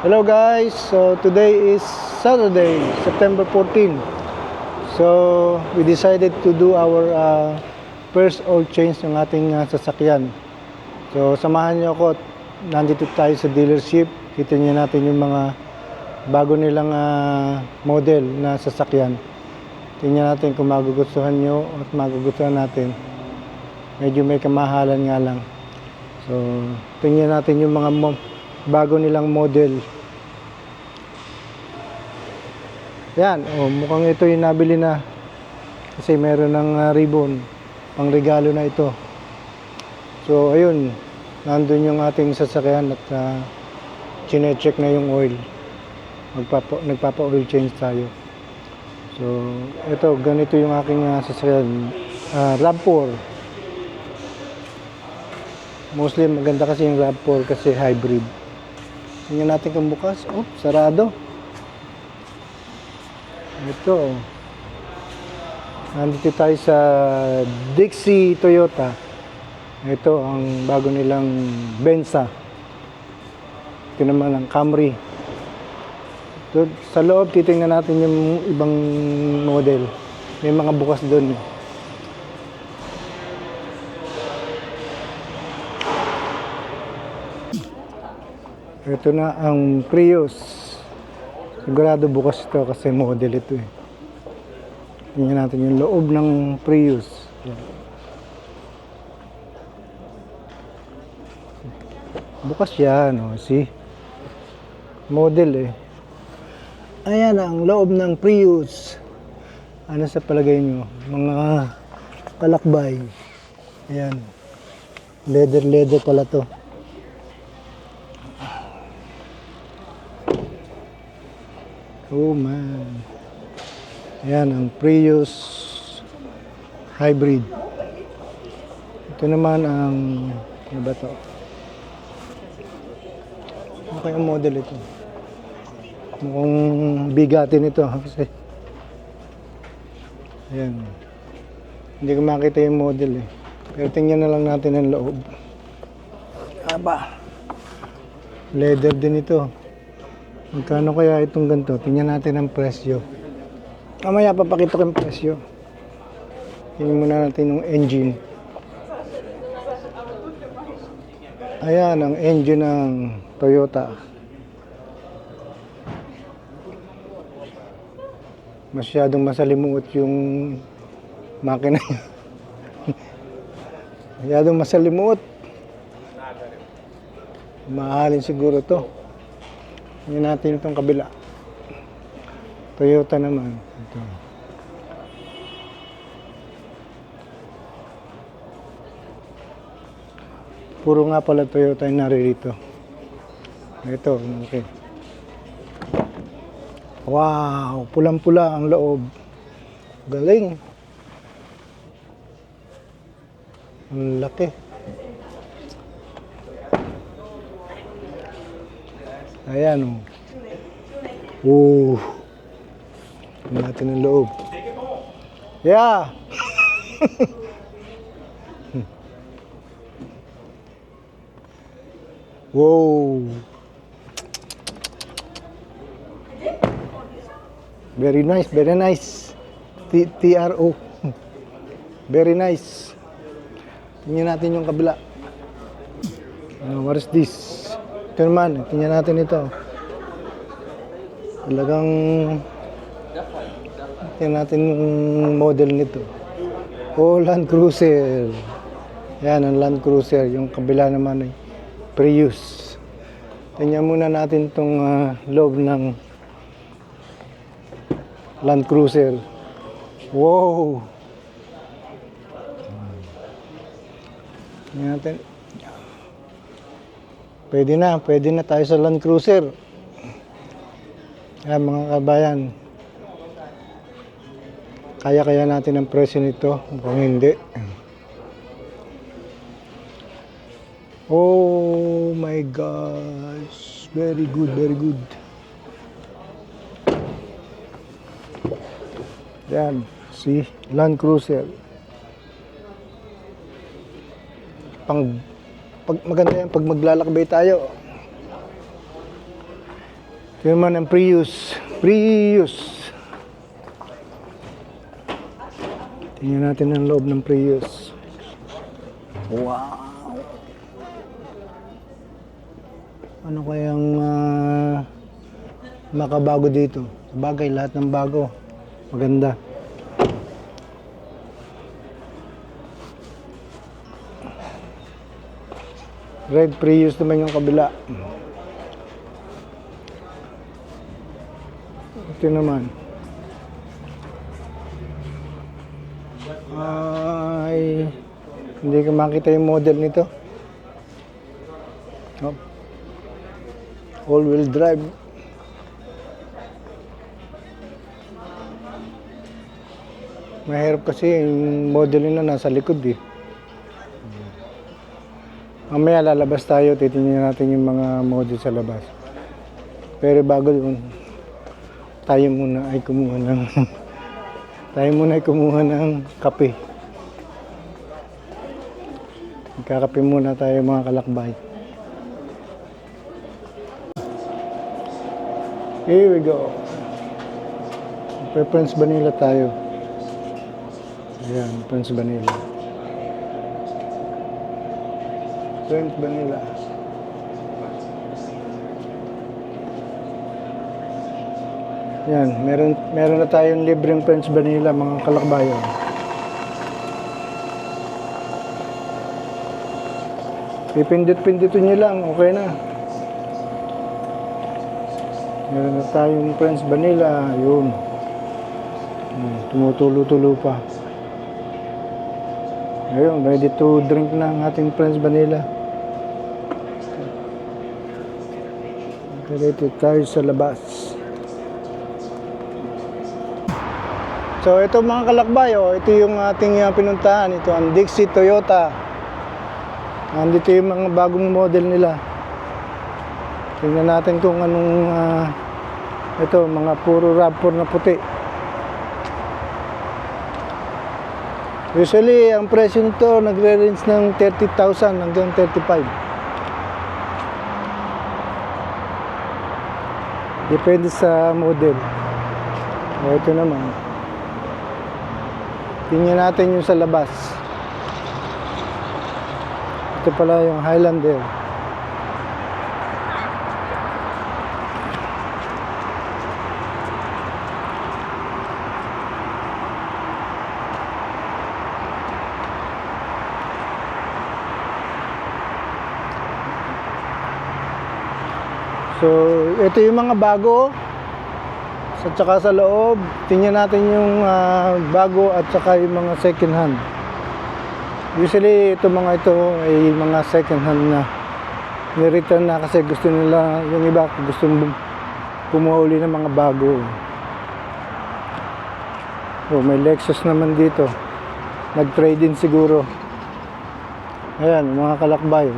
Hello guys, so today is Saturday, September 14. So we decided to do our uh, first oil change ng ating uh, sasakyan. So samahan niyo ako, nandito tayo sa dealership. Kita niyo natin yung mga bago nilang uh, model na sasakyan. Tingnan natin kung magugustuhan nyo at magugustuhan natin. Medyo may kamahalan nga lang. So, tingnan natin yung mga bago nilang model. Yan, oh, mukhang ito yung nabili na. Kasi meron ng ah, ribbon. Pang regalo na ito. So, ayun. Nandun yung ating sasakyan at uh, chinecheck na yung oil. Magpapa, nagpapa-oil change tayo. So, ito, ganito yung aking uh, sasakyan. Uh, RAV4. Mostly maganda kasi yung RAV4 kasi hybrid. Tingnan natin kung bukas. Oh, sarado. Ito. Nandito tayo sa Dixie Toyota. Ito ang bago nilang Benza. Ito naman ang Camry. Ito, sa loob, titingnan natin yung ibang model. May mga bukas doon. Ito na ang Prius. Sigurado bukas ito kasi model ito eh. Tingnan natin yung loob ng Prius. Bukas yan, oh, see? Model eh. Ayan ang loob ng Prius. Ano sa palagay nyo? Mga kalakbay. Ayan. Leather leather pala to. Oh man. Ayan ang Prius hybrid. Ito naman ang ano ba to? Ano kayang model ito? Mukhang bigatin ito kasi Ayan. Hindi ko makita yung model eh. Pero tingnan na lang natin ang loob. Aba. Leather din ito. Magkano kaya itong ganito? Tingnan natin ang presyo. Mamaya papakita ko yung presyo. Tingnan muna natin yung engine. Ayan ang engine ng Toyota. Masyadong masalimuot yung makina niya. Masyadong masalimuot. Mahalin siguro to. Tingnan natin itong kabila. Toyota naman. Ito. Puro nga pala Toyota yung naririto. Ito, okay. Wow, pulang-pula ang loob. Galing. Ang laki. Ayan oh. Oh. Tingnan natin ang loob. Yeah. wow. Very nice, very nice. T TRO. Very nice. Tingnan natin yung kabila. Uh, what is this? Ito tingnan natin ito. Talagang tingnan natin yung model nito. Oh, Land Cruiser. Yan, ang Land Cruiser. Yung kabila naman ay Prius. Tingnan muna natin itong ah, loob ng Land Cruiser. Wow! Tingnan natin. Pwede na, pwede na tayo sa Land Cruiser. Ayan mga kabayan. Kaya-kaya natin ang presyo nito. Mukhang hindi. Oh my gosh. Very good, very good. Yan. See? Land Cruiser. Pang, pag maganda yan pag maglalakbay tayo. Ito naman ang Prius. Prius. Tingnan natin ang loob ng Prius. Wow. Ano kayang ah, makabago dito? Bagay, lahat ng bago. Maganda. Red Prius naman yung kabila. Ito naman. Ay, hindi ko makita yung model nito. Oh. All-wheel drive. Mahirap kasi yung model nila nasa likod eh. Mamaya lalabas tayo, titingnan natin yung mga model sa labas. Pero bago yun, tayo muna ay kumuha ng tayo muna ay kumuha ng kape. Magkakape muna tayo mga kalakbay. Here we go. Preference vanilla tayo. Ayan, Prince Vanilla. Prince Vanilla. Yan, meron meron na tayong libreng French vanilla mga kalakbayan. Pipindit-pinditin nyo lang, okay na. Meron na tayong French vanilla, yun. Hmm, Tumutulo-tulo pa. Ayun, ready to drink na ang ating French vanilla. Ready tayo sa labas. So ito mga kalakbay, oh, ito yung ating uh, pinuntahan. Ito ang Dixie Toyota. Andito yung mga bagong model nila. Tingnan natin kung anong ah, ito, mga puro RAV4 na puti. Usually, ang presyo nito nagre-range ng 30,000 hanggang 35. Depende sa model. O, ito naman. Tingnan natin yung sa labas. Ito pala yung Highlander. So, ito yung mga bago. Sa tsaka sa loob, tingnan natin yung ah, bago at saka yung mga second hand. Usually, ito mga ito ay mga second hand na ni-return na kasi gusto nila, yung iba gusto kumuha uli ng mga bago. Oh, may Lexus naman dito. Nag-trade in siguro. Ayan, mga kalakbay.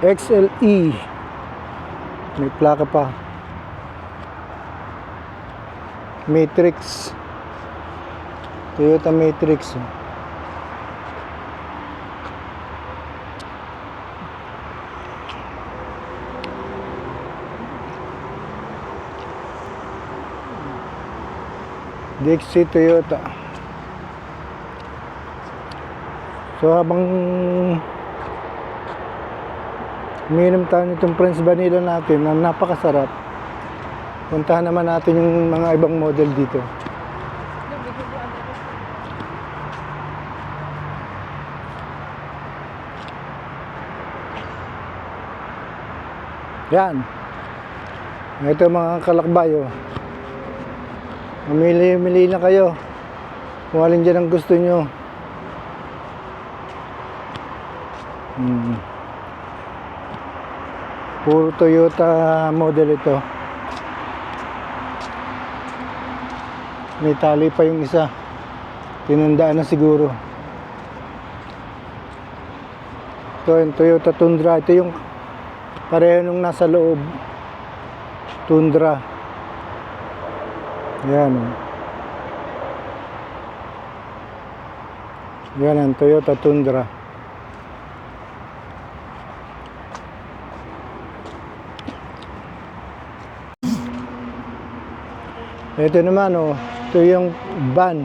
XLE. May plaka pa. Matrix. Toyota Matrix. Dixie Toyota. So habang umiinom tayo nitong Prince Vanilla natin na napakasarap. Puntahan naman natin yung mga ibang model dito. Yan. Ito mga kalakbayo. Mamili-mili na kayo. Kung alin dyan ang gusto nyo. Hmm. Puro Toyota model ito. May tali pa yung isa. Tinandaan na siguro. Ito yung Toyota Tundra. Ito yung pareho nung nasa loob. Tundra. Yan. oh. Yan ang Toyota Tundra. Ito naman, oh, ito yung van.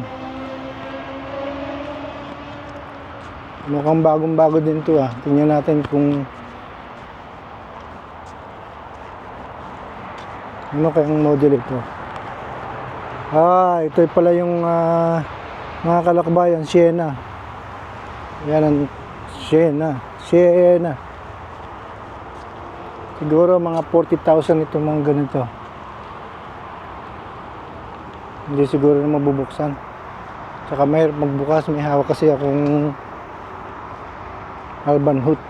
Mukhang bagong-bago din to ah. Tingnan natin kung ano kayang model ito. Ah, ito pala yung ah, mga kalakbayan, Siena. Yan ang Siena. Siena. Siguro mga 40,000 ito mga ganito. Hindi siguro na mabubuksan. Tsaka mahirap magbukas. May hawak kasi akong Alban Hood.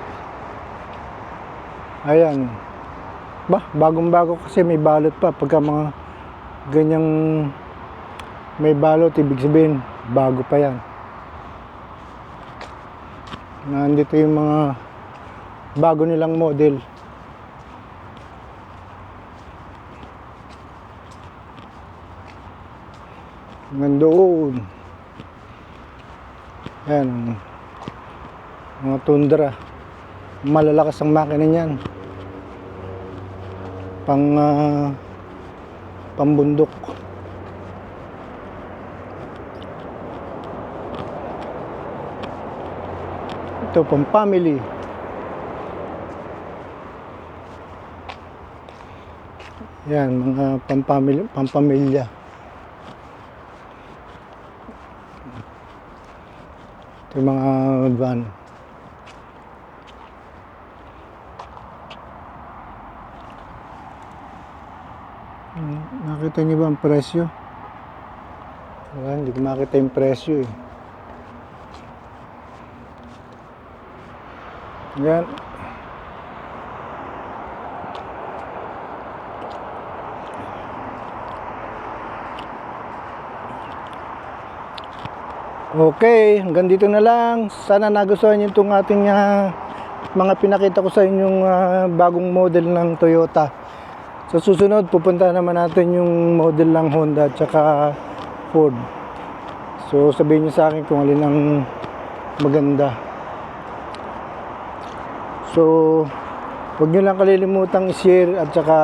Ayan. Ba, bagong-bago kasi may balot pa. Pagka mga ganyang may balot, ibig sabihin, bago pa yan. Nandito yung mga bago nilang model. Nandoon. Yan. Mga tundra. Malalakas ang makina niyan. Pang ah, pambundok. Ito pang family. Yan, mga pampamilya, pampamilya. Yung mga van. Hmm, Nakita niyo ba ang presyo? Wala, hindi ko makita yung presyo eh. Yan. Okay, hanggang dito na lang. Sana nagustuhan niyo itong ating ah, mga pinakita ko sa inyong ah, bagong model ng Toyota. Sa susunod, pupunta naman natin yung model ng Honda at saka Ford. So, sabihin niyo sa akin kung alin ang maganda. So, huwag nyo lang kalilimutang i-share at saka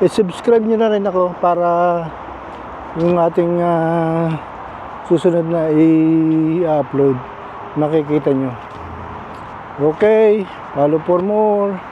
i-subscribe nyo na rin ako para yung ating ah, susunod na i-upload makikita nyo. Okay, follow for more.